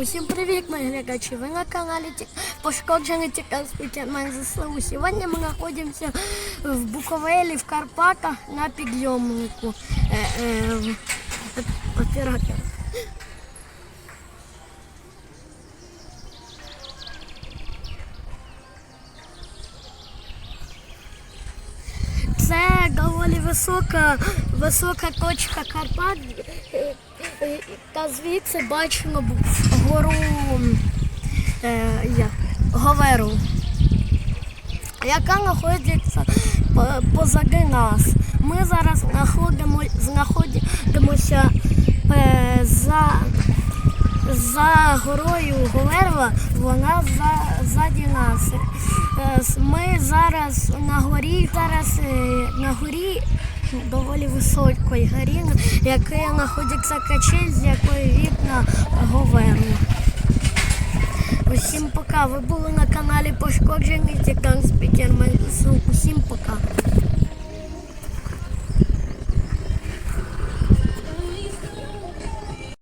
Усім привіт, мої глядачі! Ви на каналі Тік- Пошкоджений Тікан Спікермен ЗСУ. Сьогодні ми знаходимося в Буковелі, в Карпатах на підйомнику. Е, е, в- оператор. Це доволі висока, висока точка Карпат. Та звідси бачимо гору е, Говеру, яка знаходиться позади нас. Ми зараз знаходимо, знаходимося е, за, за горою Говерва, вона за, ззаді нас. Е, Ми зараз на горі, зараз е, на горі доволі високої горі, яка знаходиться качель, з якої видно говерну. Усім пока. Ви були на каналі Пошкоджений Тікан Спікер. Усім.